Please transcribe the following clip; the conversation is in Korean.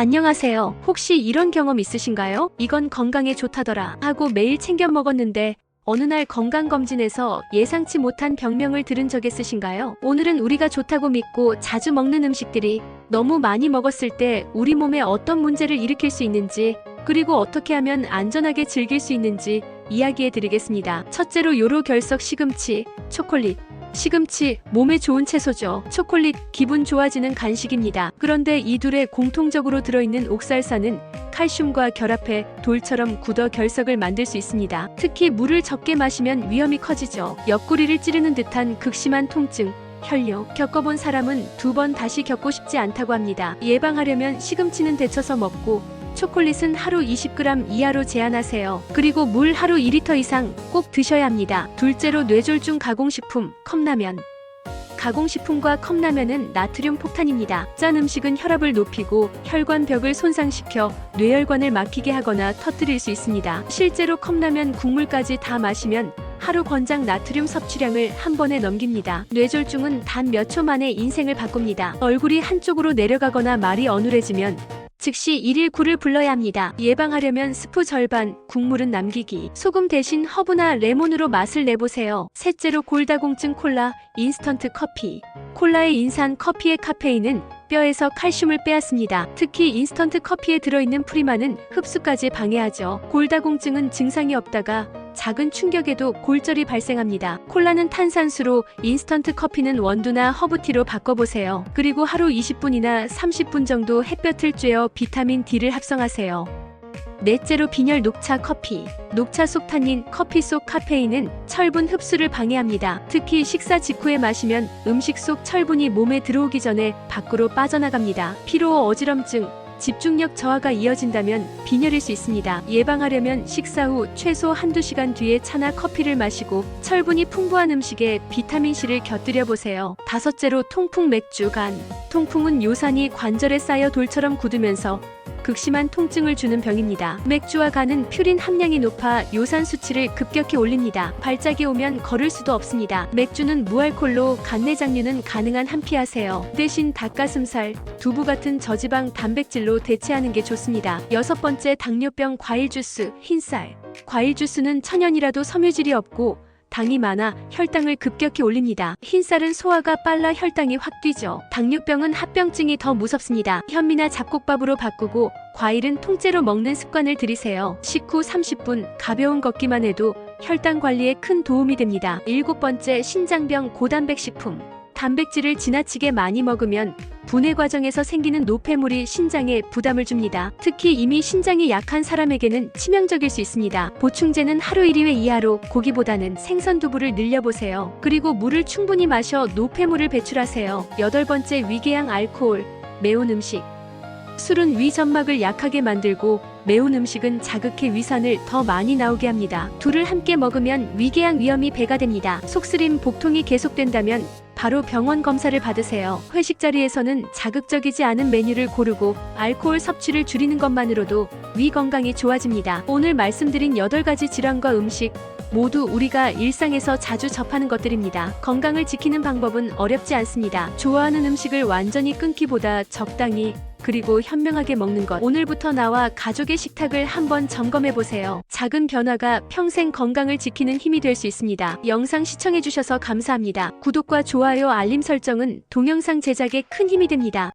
안녕하세요. 혹시 이런 경험 있으신가요? 이건 건강에 좋다더라 하고 매일 챙겨 먹었는데 어느 날 건강검진에서 예상치 못한 병명을 들은 적 있으신가요? 오늘은 우리가 좋다고 믿고 자주 먹는 음식들이 너무 많이 먹었을 때 우리 몸에 어떤 문제를 일으킬 수 있는지 그리고 어떻게 하면 안전하게 즐길 수 있는지 이야기해 드리겠습니다. 첫째로 요로 결석 시금치, 초콜릿. 시금치, 몸에 좋은 채소죠. 초콜릿, 기분 좋아지는 간식입니다. 그런데 이 둘에 공통적으로 들어있는 옥살사는 칼슘과 결합해 돌처럼 굳어 결석을 만들 수 있습니다. 특히 물을 적게 마시면 위험이 커지죠. 옆구리를 찌르는 듯한 극심한 통증, 혈뇨 겪어본 사람은 두 번 다시 겪고 싶지 않다고 합니다. 예방하려면 시금치는 데쳐서 먹고 초콜릿은 하루 20g 이하로 제한하세요. 그리고 물 하루 2리터 이상 꼭 드셔야 합니다. 둘째로 뇌졸중 가공식품 컵라면. 가공식품과 컵라면은 나트륨 폭탄입니다. 짠 음식은 혈압을 높이고 혈관벽을 손상시켜 뇌혈관을 막히게 하거나 터뜨릴 수 있습니다. 실제로 컵라면 국물까지 다 마시면 하루 권장 나트륨 섭취량을 한 번에 넘깁니다. 뇌졸중은 단 몇 초 만에 인생을 바꿉니다. 얼굴이 한쪽으로 내려가거나 말이 어눌해지면 즉시 119를 불러야 합니다. 예방하려면 스프 절반, 국물은 남기기. 소금 대신 허브나 레몬으로 맛을 내보세요. 셋째로 골다공증 콜라, 인스턴트 커피. 콜라의 인산 커피의 카페인은 뼈에서 칼슘을 빼앗습니다. 특히 인스턴트 커피에 들어있는 프리마는 흡수까지 방해하죠. 골다공증은 증상이 없다가 작은 충격에도 골절이 발생합니다. 콜라는 탄산수로, 인스턴트 커피는 원두나 허브티로 바꿔보세요. 그리고 하루 20분이나 30분 정도 햇볕을 쬐어 비타민 D를 합성하세요. 넷째로 빈혈 녹차 커피. 녹차 속 탄닌, 커피 속 카페인은 철분 흡수를 방해합니다. 특히 식사 직후에 마시면 음식 속 철분이 몸에 들어오기 전에 밖으로 빠져나갑니다. 피로, 어지럼증, 집중력 저하가 이어진다면 빈혈일 수 있습니다. 예방하려면 식사 후 최소 한두 시간 뒤에 차나 커피를 마시고 철분이 풍부한 음식에 비타민C를 곁들여 보세요. 다섯째로 통풍 맥주 간. 통풍은 요산이 관절에 쌓여 돌처럼 굳으면서 극심한 통증을 주는 병입니다. 맥주와 간은 퓨린 함량이 높아 요산 수치를 급격히 올립니다. 발작이 오면 걸을 수도 없습니다. 맥주는 무알콜로 간내장류는 가능한 한 피하세요. 대신 닭가슴살, 두부 같은 저지방 단백질로 대체하는 게 좋습니다. 여섯 번째 당뇨병 과일 주스, 흰쌀. 과일 주스는 천연이라도 섬유질이 없고 당이 많아 혈당을 급격히 올립니다. 흰쌀은 소화가 빨라 혈당이 확 뛰죠. 당뇨병은 합병증이 더 무섭습니다. 현미나 잡곡밥으로 바꾸고 과일은 통째로 먹는 습관을 들이세요. 식후 30분 가벼운 걷기만 해도 혈당 관리에 큰 도움이 됩니다. 일곱 번째 신장병 고단백 식품. 단백질을 지나치게 많이 먹으면 분해 과정에서 생기는 노폐물이 신장에 부담을 줍니다. 특히 이미 신장이 약한 사람에게는 치명적일 수 있습니다. 보충제는 하루 1회 이하로 고기보다는 생선 두부를 늘려보세요. 그리고 물을 충분히 마셔 노폐물을 배출하세요. 여덟 번째 위궤양 알코올, 매운 음식. 술은 위 점막을 약하게 만들고 매운 음식은 자극해 위산을 더 많이 나오게 합니다. 둘을 함께 먹으면 위궤양 위험이 배가 됩니다. 속쓰림 복통이 계속된다면 바로 병원 검사를 받으세요. 회식 자리에서는 자극적이지 않은 메뉴를 고르고 알코올 섭취를 줄이는 것만으로도 위 건강이 좋아집니다. 오늘 말씀드린 8가지 질환과 음식 모두 우리가 일상에서 자주 접하는 것들입니다. 건강을 지키는 방법은 어렵지 않습니다. 좋아하는 음식을 완전히 끊기보다 적당히 그리고 현명하게 먹는 것. 오늘부터 나와 가족의 식탁을 한번 점검해 보세요. 작은 변화가 평생 건강을 지키는 힘이 될 수 있습니다. 영상 시청해 주셔서 감사합니다. 구독과 좋아요, 알림 설정은 동영상 제작에 큰 힘이 됩니다.